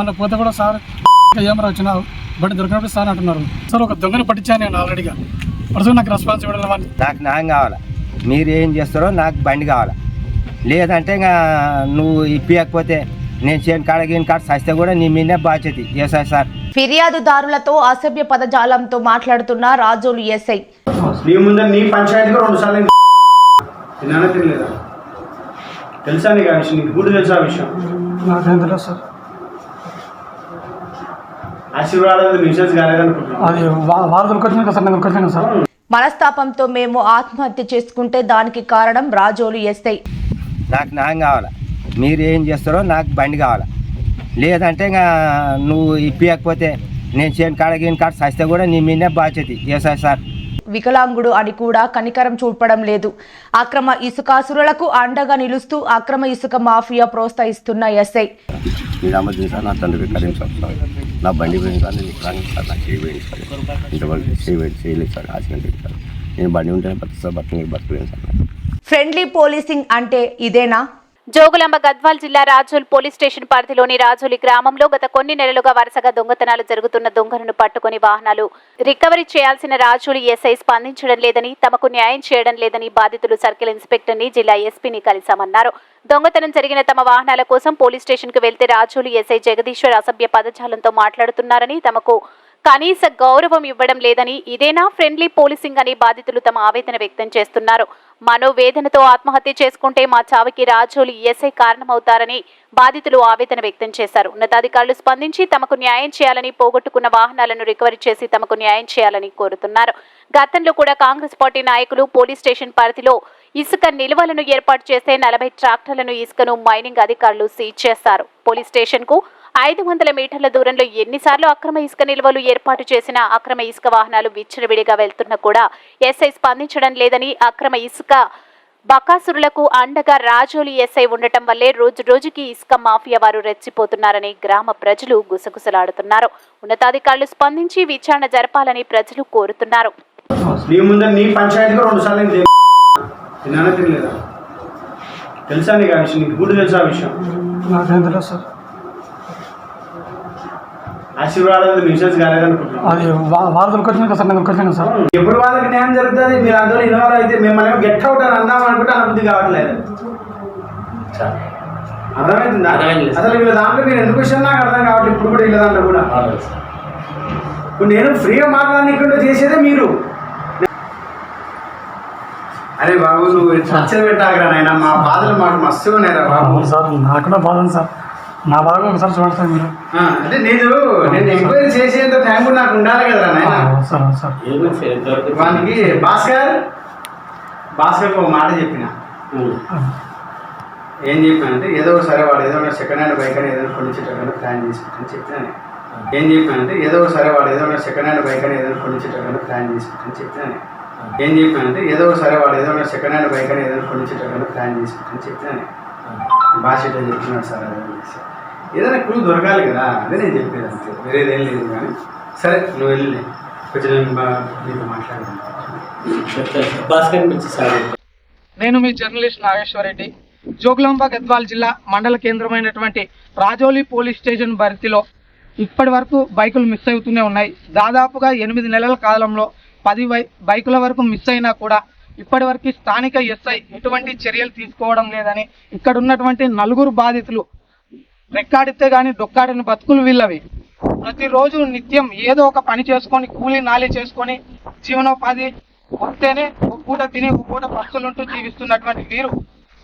మన పోతే కూడా సార్ ఏమరా వచ్చినావు? బండి దొరికినప్పుడు సార్ అంటున్నారు. సార్ ఒక దొంగను పట్టించాను నేను ఆల్రెడీగా ప్రస్తుతం నాకు రెస్పాన్స్ ఇవ్వడం నాకు న్యాయం కావాలా? మీరు ఏం చేస్తారో నాకు బండి కావాలా? లేదంటే ఇంకా నువ్వు ఇప్పియకపోతే నేను చేయని కాడ గీని కాడ సస్తే కూడా నీ మీదే బాధ్యత. చేసా సార్ ఫిర్యాదుదారులతో అసభ్య పదజాలంతో మాట్లాడుతున్న రాజోలు ఎస్ఐ. నీ ముందర నీ పంచాయతీగా రెండు సార్లు తిన్నానా తినలేదా? తెలుసా నీకు ఆ విషయం? నీకు గుడి తెలుసా ఆ విషయం? నాకేం సార్ అది సార్ నేను సార్? మనస్తాపంతో మేము ఆత్మహత్య చేసుకుంటే దానికి కారణం రాజోలు ఎస్ఐ. నాకు న్యాయం కావాలా? మీరు ఏం చేస్తారో నాకు బండి కావాలా? లేదంటే ఇంకా నువ్వు ఇప్పియకపోతే నేను చేయని కాడ గీని కాడ సస్తే కూడా నీ మీదే బాధ్యత చేసా సార్. వికలాంగుడు అని కూడా కనికరం చూపడం లేదు. అక్రమ ఇసుకాసురులకు అండగా నిలుస్తూ అక్రమ ఇసుక మాఫియా ప్రోత్సహిస్తున్న ఎస్ఐ. నా బండి పోయింది సార్ నేను ఇక్కడ సార్ నాకు చేయబోయింది సార్? ఇంతవరకు చేయి చేయలేదు సార్ యాక్సిడెంట్ సార్. నేను బండి ఉంటేనే బతుకు సార్ బతుకు బతుకులేను సార్. ఫ్రెండ్లీ పోలీసింగ్ అంటే ఇదేనా? జోగులాంబ గద్వాల్ జిల్లా రాజోల్ పోలీస్ స్టేషన్ పరిధిలోని రాజోలి గ్రామంలో గత కొన్ని నెలలుగా వరుసగా దొంగతనాలు జరుగుతున్న దొంగలను పట్టుకుని వాహనాలు రికవరీ చేయాల్సిన రాజోలి ఎస్ఐ స్పందించడం లేదని తమకు న్యాయం చేయడం లేదని బాధితులు సర్కిల్ ఇన్స్పెక్టర్ని జిల్లా ఎస్పీని కలిశామన్నారు. దొంగతనం జరిగిన తమ వాహనాల కోసం పోలీస్ స్టేషన్కు వెళ్తే రాజోలి ఎస్ఐ జగదీశ్వర్ అసభ్య పదజాలంతో మాట్లాడుతున్నారని తమకు కనీస గౌరవం ఇవ్వడం లేదని ఇదేనా ఫ్రెండ్లీ పోలీసింగ్ అని బాధితులు తమ ఆవేదన వ్యక్తం చేస్తున్నారు. మనోవేదనతో ఆత్మహత్య చేసుకుంటే మా చావుకి రాజోలు ఎస్ఐ కారణమవుతారని బాధితులు ఆవేదన వ్యక్తం చేశారు. ఉన్నతాధికారులు స్పందించి తమకు న్యాయం చేయాలని పోగొట్టుకున్న వాహనాలను రికవరీ చేసి తమకు న్యాయం చేయాలని కోరుతున్నారు. గతంలో కూడా కాంగ్రెస్ పార్టీ నాయకులు పోలీస్ స్టేషన్ పరిధిలో ఇసుక నిల్వలను ఏర్పాటు చేస్తే నలభై ట్రాక్టర్లను ఇసుకను మైనింగ్ అధికారులు సీజ్ చేస్తారు పోలీస్ స్టేషన్కు ఐదు వందల మీటర్ల దూరంలో ఎన్నిసార్లు అక్రమ ఇసుక నిల్వలు ఏర్పాటు చేసినా అక్రమ ఇసుక వాహనాలు విచ్చలవిడిగా వెళ్తున్నా కూడా ఎస్ఐ స్పందించడం లేదని అక్రమ ఇసుక బకాసురులకు అండగా రాజోలి ఎస్ఐ ఉండటం వల్లే రోజు రోజుకి ఇసుక మాఫియా వారు రెచ్చిపోతున్నారని గ్రామ ప్రజలు గుసగుసలాడుతున్నారు. ఉన్నతాధికారులు స్పందించి విచారణ జరపాలని ప్రజలు కోరుతున్నారు. తెలుసా నీకు ఆ విషయం? నీకు గుడి తెలుసా ఆ విషయం? నాకేం తెలియదు సార్ ఆశీర్వాదాలు మిషన్స్ కాలేదనుకుంటున్నాను అది వా- వారు దొరికొచ్చింది కదా సార్ నేను దొరికొచ్చాను సార్? ఎప్పుడు వాళ్ళకి న్యాయం జరుగుతుంది మీరు అందరూ ఇన్వాల్వ్ అయితే మిమ్మల్ని గెట్ అవుట్ అని అందాం అనుకుంటే అనుభూతి కావట్లేదు. అర్థమవుతుందా అసలు వీళ్ళ దాంట్లో మీరు ఎందుకు వచ్చారు నాకు అర్థం కావట్లేదు ఇప్పుడు కూడా వీళ్ళ దాంట్లో కూడా. ఇప్పుడు నేను ఫ్రీగా మాట్లాడకుండా చేసేదే మీరు. అరే బాబు నువ్వు చర్చలు పెట్టాకరా నాయన మా బాధలు మాకు మస్తు ఉన్నాయిరా బాబు సార్ నాకు కూడా బాధ సార్. నా బాధ ఒకసారి చూడండి సార్ మీరు. అంటే నేను నేను ఎంక్వైరీ చేసేంత టైం కూడా నాకు ఉండాలి కదరా నాయన. అవును సార్ సార్. వానికి భాస్కర్ భాస్కర్ ఒక మాట చెప్పిన. ఏం చెప్పానంటే ఏదో సరే వాడు ఏదో సెకండ్ హ్యాండ్ బైక్ అని ఏదో కొనిచ్చేటప్పుడు ప్లాన్ చేసుకుంటాను చెప్పాను ఏం చెప్పానంటే ఏదో సరే వాడు ఏదో సెకండ్ హ్యాండ్ బైక్ అని ఏదో కొనిచ్చేటప్పుడు ప్లాన్ చేసుకుంటాను చెప్పాను ఏం చెప్పానంటే ఏదో సరే వాడు ఏదో ఒకటి సెకండ్ హ్యాండ్ బైక్ అని ఏదో కొనిచ్చేటప్పుడు ప్లాన్ చేసుకుంటాను చెప్పాను భాష ఇట్లా చెప్తున్నాడు సార్. ఏదైనా క్లూ దొరకాలి కదా అదే నేను చెప్పేది అంతే. వేరేదేం లేదు కానీ సరే నువ్వు వెళ్ళి కొంచెం నీతో మాట్లాడదాం. నేను మీ జర్నలిస్ట్ నాగేశ్వరరెడ్డి జోగులాంబ గద్వాల్ జిల్లా మండల కేంద్రమైనటువంటి రాజోలి పోలీస్ స్టేషన్ పరిధిలో ఇప్పటి వరకు బైకులు మిస్ అవుతూనే ఉన్నాయి. దాదాపుగా ఎనిమిది నెలల కాలంలో పది బై బైకుల వరకు మిస్ అయినా కూడా ఇప్పటి వరకు స్థానిక ఎస్ఐ ఎటువంటి చర్యలు తీసుకోవడం లేదని ఇక్కడ ఉన్నటువంటి నలుగురు బాధితులు రెక్కాడితే గాని డొక్కాడిన బతుకులు వీళ్ళవి. ప్రతిరోజు నిత్యం ఏదో ఒక పని చేసుకొని కూలీ నాలి చేసుకొని జీవనోపాధి వస్తేనే ఒక పూట తిని ఒక పూట పస్తులుంటూ జీవిస్తున్నటువంటి వీరు.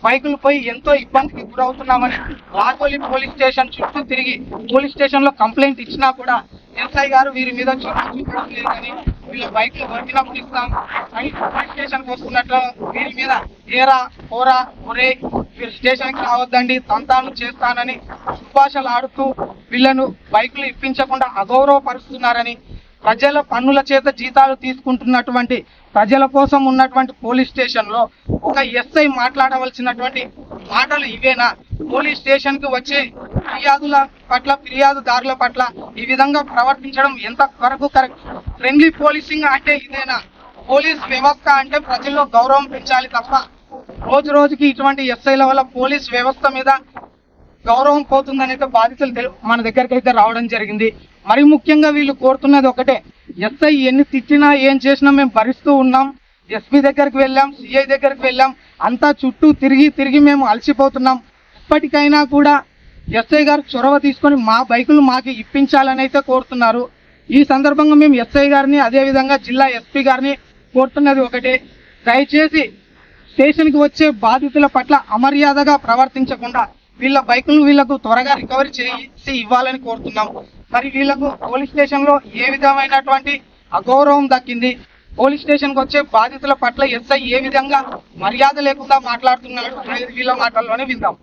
బైకులు పోయి ఎంతో ఇబ్బందికి గురవుతున్నామని రాజోలి పోలీస్ స్టేషన్ చుట్టూ తిరిగి పోలీస్ స్టేషన్లో కంప్లైంట్ ఇచ్చినా కూడా ఎస్ఐ గారు వీరి మీద చొరవ లేదని వీళ్ళ బైక్లు దొరికినప్పుడు ఇస్తాం అని పోలీస్ స్టేషన్ వస్తున్నట్లు వీరి మీద ఏరా పోరా ఒరే వీరు స్టేషన్కి రావద్దండి తంతాను చేస్తానని సుభాషలు ఆడుతూ వీళ్ళను బైకులు ఇప్పించకుండా అగౌరవపరుస్తున్నారని ప్రజల పన్నుల చేత జీతాలు తీసుకుంటున్నటువంటి ప్రజల కోసం ఉన్నటువంటి పోలీస్ స్టేషన్లో ఒక ఎస్ఐ మాట్లాడవలసినటువంటి మాటలు ఇవేనా? పోలీస్ స్టేషన్కి వచ్చే ఫిర్యాదుల పట్ల ఫిర్యాదుదారుల పట్ల ఈ విధంగా ప్రవర్తించడం ఎంత వరకు కరెక్ట్? ఫ్రెండ్లీ పోలీసింగ్ అంటే ఇదేనా? పోలీస్ వ్యవస్థ అంటే ప్రజల్లో గౌరవం పెంచాలి తప్ప రోజు రోజుకి ఇటువంటి ఎస్ఐల వల్ల పోలీస్ వ్యవస్థ మీద గౌరవం పోతుందని అయితే బాధితులు మన దగ్గరికి అయితే రావడం జరిగింది. మరి ముఖ్యంగా వీళ్ళు కోరుతున్నది ఒకటే ఎస్ఐ ఎన్ని తిట్టినా ఏం చేసినా మేము భరిస్తూ ఉన్నాం. ఎస్పీ దగ్గరికి వెళ్ళాం సిఐ దగ్గరికి వెళ్ళాం. అంతా చుట్టూ తిరిగి తిరిగి మేము అలసిపోతున్నాం. ఇప్పటికైనా కూడా ఎస్ఐ గారు చొరవ తీసుకొని మా బైకులు మాకు ఇప్పించాలని అయితే కోరుతున్నారు. ఈ సందర్భంగా మేము ఎస్ఐ గారిని అదేవిధంగా జిల్లా ఎస్పీ గారిని కోరుతున్నది ఒకటే. దయచేసి స్టేషన్కి వచ్చే బాధితుల పట్ల అమర్యాదగా ప్రవర్తించకుండా వీళ్ళ బైకులు వీళ్ళకు త్వరగా రికవరీ చేసి ఇవ్వాలని కోరుతున్నాం. మరి వీళ్ళకు పోలీస్ స్టేషన్లో ఏ విధమైనటువంటి అగౌరవం దక్కింది? పోలీస్ స్టేషన్కి వచ్చే బాధితుల పట్ల ఎస్ఐ ఏ విధంగా మర్యాద లేకుండా మాట్లాడుతున్నాడు అనేది వీళ్ళ మాటల్లోనే విందాం.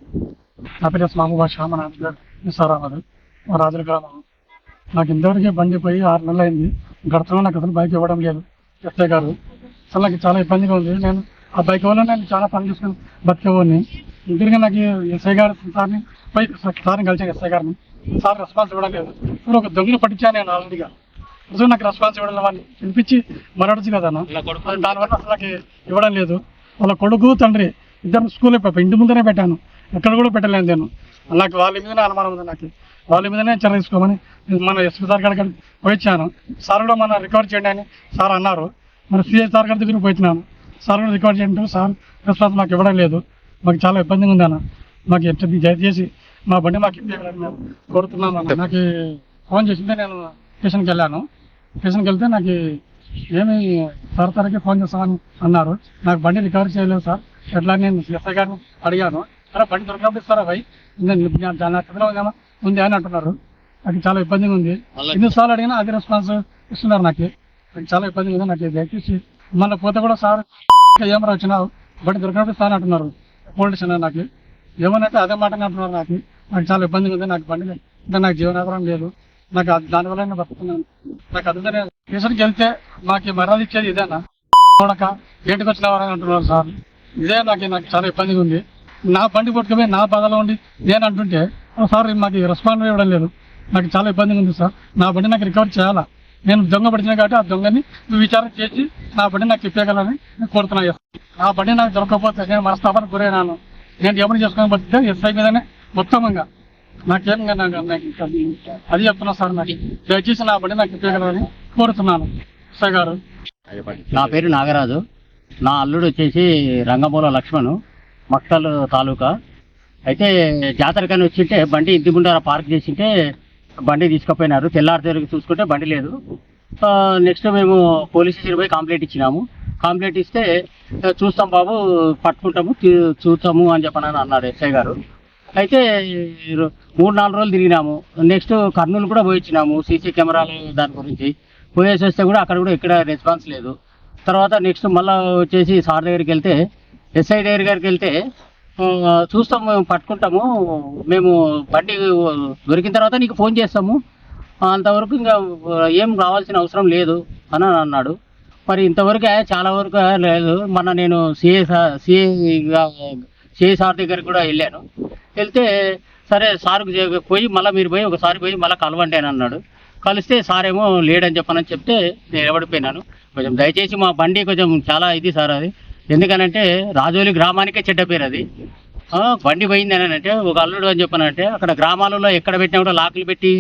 నా పేరు మహబూబా షా రాజుల గ్రామం. నాకు ఇంతవరకే బండి పోయి ఆరు నెలలు అయింది. గడతలో నాకు అసలు బైక్ ఇవ్వడం లేదు. ఎస్ఐ గారు. అసలు నాకు చాలా ఇబ్బందిగా ఉంది. నేను ఆ బైక్ వల్ల నేను చాలా పని చేసుకుని బతికేవాడిని. ఇంటికి నాకు ఎస్ఐ గారు సార్ని పోయి సార్ని కలిసాను ఎస్ఐ గారిని. సార్ రెస్పాన్స్ ఇవ్వడం లేదు. ఇప్పుడు ఒక దొంగను పట్టించాను నేను ఆల్రెడీగా అసలు నాకు రెస్పాన్స్ ఇవ్వడం వాడిని పిలిపించి మరడచ్చు కదా. దానివల్ల అసలు నాకు ఇవ్వడం లేదు. వాళ్ళ కొడుకు తండ్రి ఇద్దరు స్కూల్ ఇంటి ముందరే పెట్టాను. ఎక్కడ కూడా పెట్టలేను నేను. నాకు వాళ్ళ మీదనే అనుమానం ఉంది నాకు. వాళ్ళ మీదనే చర్య తీసుకోమని మన ఎస్పీ సార్ గారికి పోయించాను సార్ కూడా మన రికవర్ చేయండి అని సార్ అన్నారు. మరి సిఐ సార్ గారి దగ్గర పోయినాను. సార్ కూడా రికవర్ చేయండి. సార్ రెస్పాన్స్ మాకు ఇవ్వడం లేదు. మాకు చాలా ఇబ్బందిగా ఉంది అన్న. మాకు ఎట్టి దయచేసి మా బండి మాకు మేము కోరుతున్నాను అన్న. నాకు ఫోన్ చేసిందే నేను స్టేషన్కి వెళ్ళాను. స్టేషన్కి వెళ్తే నాకు ఏమి సార్ సార్కి ఫోన్ చేస్తామని అన్నారు. నాకు బండి రికవర్ చేయలేదు సార్. ఎట్లా నేను ఎస్ఐ గారిని అడిగాను. అరే బండి దొరికినప్పుడు ఇస్తారా భయ్ నేను దాని ఉందేమో ఉంది అని అంటున్నారు. నాకు చాలా ఇబ్బందిగా ఉంది. ఎన్నిసార్లు అడిగినా అదే రెస్పాన్స్ ఇస్తున్నారు నాకు. నాకు చాలా ఇబ్బందిగా ఉంది నాకు. దయచేసి మన పోతే కూడా సార్ ఏమరా వచ్చినావు బండి దొరికినప్పుడు సార్ అంటున్నారు. పోలీస్ స్టేషన్ నాకు. ఏమనంటే అదే మాట అంటున్నారు నాకు. నాకు చాలా ఇబ్బందిగా ఉంది. నాకు బండి ఇంకా నాకు జీవనాధారం లేదు. నాకు అది- దానివల్ల నేను బతుకుతున్నాను. నాకు అందుకనే స్టేషన్కి వెళ్తే మాకు మర్యాద ఇచ్చేది ఇదేనా? చూడక ఏంటికి వచ్చినావని అంటున్నారు సార్. ఇదే నాకు నాకు చాలా ఇబ్బందిగా ఉంది. నా బండి పట్టుకుపోయి నా బాధలో ఉండి నేను అంటుంటే సార్ మాకు రెస్పాండ్ ఇవ్వడం లేదు. నాకు చాలా ఇబ్బందిగా ఉంది సార్. నా బండి నాకు రికవర్ చేయాలా? నేను దొంగ పడిచిన కాబట్టి ఆ దొంగని విచారణ చేసి నా బండి నాకు ఇప్పగలని నేను కోరుతున్నా నా బండి నాకు దొరకకపోతే నేను మనస్తాపానికి గురైనాను నేను ఎవరిని చేసుకుని బతికితే ఎస్ఐ మీదనే మొత్తంగా నాకేం నాకు అది చెప్తున్నా సార్ నాకు దయచేసి నా బండి నాకు ఇప్పగలని కోరుతున్నాను. ఎస్ఐ గారు. నా పేరు నాగరాజు. నా అల్లుడు వచ్చేసి రంగమూల లక్ష్మణు. మక్తల్ తాలూకా. అయితే జాతరకని వచ్చింటే బండి ఇంటి ముందర పార్క్ చేసింటే బండి తీసుకుపోయినారు. తెల్లారి చూసుకుంటే బండి లేదు. నెక్స్ట్ మేము పోలీస్ స్టేషన్ పోయి కంప్లైంట్ ఇచ్చినాము. కంప్లైంట్ ఇస్తే చూస్తాం బాబు పట్టుకుంటాము చూ- చూస్తాము అని చెప్పని అన్నారు ఎస్ఐ గారు. అయితే రో- మూడు నాలుగు రోజులు తిరిగినాము. నెక్స్ట్ కర్నూలు కూడా పోయించినాము సీసీ కెమెరాలు దాని గురించి. పోయేసి వస్తే కూడా అక్కడ కూడా ఎక్కడ రెస్పాన్స్ లేదు. తర్వాత నెక్స్ట్ మళ్ళీ వచ్చేసి సార్ దగ్గరికి వెళ్తే ఎస్ఐ డైర్ గారికి వెళ్తే చూస్తాం మేము పట్టుకుంటాము. మేము బండి దొరికిన తర్వాత నీకు ఫోన్ చేస్తాము. అంతవరకు ఇంకా ఏం రావాల్సిన అవసరం లేదు అని అన్నాడు. మరి ఇంతవరకు చాలా వరకు లేదు. మొన్న నేను సిఏ సిఏ సిఏ సార్ దగ్గరికి కూడా వెళ్ళాను. వెళ్తే సరే సార్కు పోయి మళ్ళీ మీరు పోయి ఒకసారి పోయి మళ్ళీ కలవండి అని అన్నాడు. కలిస్తే సార్ ఏమో లేడని చెప్పనని చెప్తే నేను ఎవడిపోయినాను కొంచెం దయచేసి మా బండి కొంచెం చాలా ఇది సార్ అది. ఎందుకనంటే రాజోలి గ్రామానికే చెడ్డ పేరు అది. బండి పోయింది అని అంటే ఒక అల్లుడు అని చెప్పనంటే అక్కడ గ్రామాలలో ఎక్కడ పెట్టినా కూడా లాకులు పెట్టి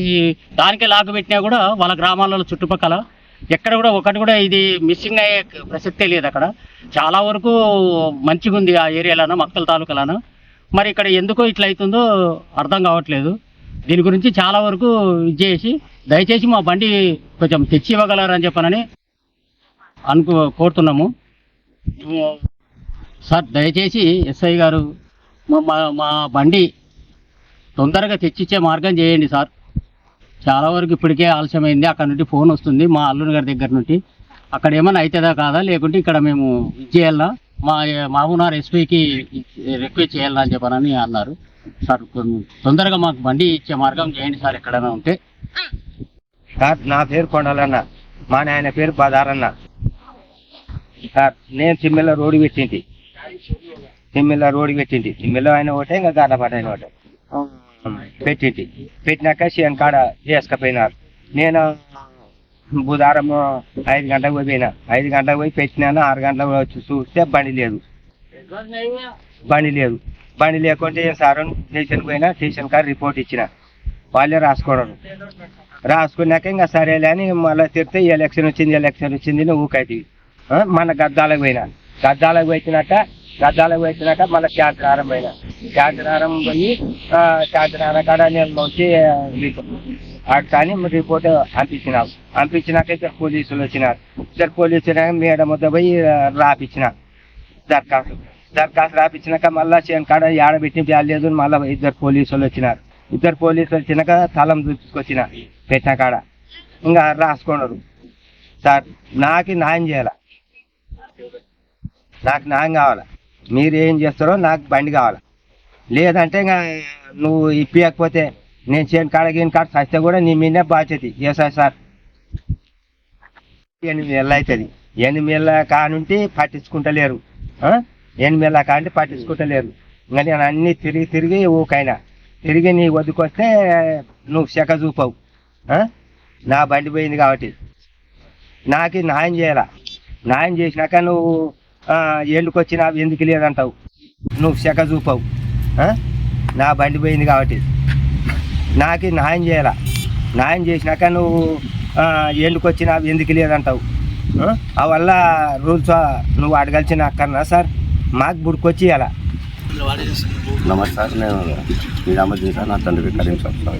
దానికే లాకు పెట్టినా కూడా వాళ్ళ గ్రామాలలో చుట్టుపక్కల ఎక్కడ కూడా ఒకటి కూడా ఇది మిస్సింగ్ అయ్యే ప్రసక్తే లేదు అక్కడ. చాలా వరకు మంచిగా ఉంది ఆ ఏరియాలోనూ మక్కల తాలూకాలోనూ. మరి ఇక్కడ ఎందుకో ఇట్లా అవుతుందో అర్థం కావట్లేదు. దీని గురించి చాలా వరకు ఇది చేసి దయచేసి మా బండి కొంచెం తెచ్చి ఇవ్వగలరని చెప్పనని అనుకో కోరుతున్నాము. సార్ దయచేసి ఎస్ఐ గారు మా మా- మా బండి తొందరగా తెచ్చిచ్చే మార్గం చేయండి సార్. చాలా వరకు ఇప్పటికే ఆలస్యమైంది. అక్కడ నుండి ఫోన్ వస్తుంది మా అల్లుని గారి దగ్గర నుండి. అక్కడ ఏమైనా అవుతుందా కాదా? లేకుంటే ఇక్కడ మేము ఇది చేయాలా? మా మామూనార్ ఎస్పీకి రిక్వెస్ట్ చేయాలా అని చెప్పనని అన్నారు. సార్ కొంచెం తొందరగా మాకు బండి ఇచ్చే మార్గం చేయండి సార్ ఎక్కడైనా ఉంటే. సార్ నా పేరు కొండలన్న. మా నాయన పేరు బదారన్న. సార్ నేను తిమ్మెల రోడ్డు పెట్టింది తిమ్మెల రోడ్డు పెట్టింది తిమ్మెల ఆయన ఒకటే ఇంకా గాడపాట ఆయన ఒకటే. పెట్టింది పెట్టినాక సీఎం కాడ చేసుకపోయినారు. నేను బుధారం ఐదు గంటలకు పోయి పోయినా. ఐదు గంటలకు పోయి పెట్టినాను ఆరు గంటలకు వచ్చి చూస్తే బండి లేదు. బండి లేదు. బండి లేకుంటే సార్? అని స్టేషన్కి పోయినా స్టేషన్ కాడ రిపోర్ట్ ఇచ్చిన. వాళ్ళే రాసుకోవడం రాసుకున్నాక ఇంకా సరేలే అని మళ్ళీ తిరిగితే ఎలక్షన్ వచ్చింది ఎలక్షన్ వచ్చింది అని ఊకైతే మన గద్దాలకు పోయినా. గద్దాలకు వచ్చినాక గద్దాలకు వచ్చినాక మళ్ళీ శాంతినారం పోయినా. శాంతినారం పోయి ఆ, శాంతినారం కాడ నేను వచ్చి కానీ రిపోర్ట్ పంపించినావు పంపించినాక ఇక్కడ పోలీసులు వచ్చినారు. ఇద్దరు పోలీసులు మేడం వద్ద పోయి రాపించిన రాపిచ్చిన. దరఖాస్తు. దరఖాస్తు రాపించినాక మళ్ళా చేను కాడ ఏడబెట్టి లేదు మళ్ళీ ఇద్దరు పోలీసులు వచ్చినారు. ఇద్దరు పోలీసులు వచ్చినాక తలం చూపించుకొచ్చిన పెట్టిన కాడ. ఇంకా రాసుకున్నారు సార్ నాకు న్యాయం చేయాల? నాకు న్యాయం కావాలి? మీరు ఏం చేస్తారో నాకు బండి కావాలి? లేదంటే ఇంకా నువ్వు ఇప్పియకపోతే నేను చేను కాడ గీని కాడ చస్తే కూడా నీ మీదే బాధ్యత. చేసా సార్ ఎనిమిది నెలలు అవుతుంది. ఎనిమిది నెలల కానుంటి పట్టించుకుంటలేరు. ఆ? ఎనిమిది నెలల కాంటి పట్టించుకుంటలేరు. ఇంకా నేను అన్ని తిరిగి తిరిగి ఊకైనా. తిరిగి నీ వద్దుకొస్తే నువ్వు శక చూపవు. నా బండి పోయింది కాబట్టి. నాకు న్యాయం చేయాల? న్యాయం చేసినాక నువ్వు ఎందుకొచ్చినా ఎందుకు లేదంటావు? నువ్వు శక చూపవు. నా బండి పోయింది కాబట్టి. నాకు న్యాయం చేయాల? న్యాయం చేసినాక నువ్వు ఆ, ఎందుకొచ్చినా ఎందుకు లేదంటావు? ఆ? వల్ల రూల్స్ నువ్వు అడగాల్సిన అక్కర్నా సార్? మాకు బుడికొచ్చి ఇలా నమస్కారం సార్ నేను నిజాముద్దీన్ సార్ నా తండ్రి కరీం సార్ సార్.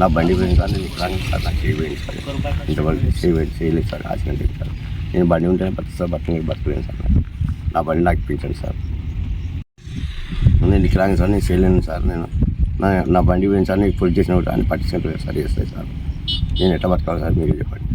నా బండి పోయింది సార్ నేను ఇక్కడ సార్ నాకు చేయబోయింది సార్. ఇంతవరకు చేయి చేయలేదు సార్ యాక్సిడెంట్ సార్. నేను బండి ఉంటేనే బతుకుతా బతుకు బతకలేను సార్. నా బండి నాకు ఇప్పించండి సార్. నేను వికలాంగి సార్ నేను చేయలేను సార్ నేను నా నా బండి పోయింది సార్ నేను పోలీస్ స్టేషన్ అని పట్టించుకుంటే సార్ చేస్తాయి సార్. నేను ఎట్లా బతకాలి సార్ మీరు చెప్పండి.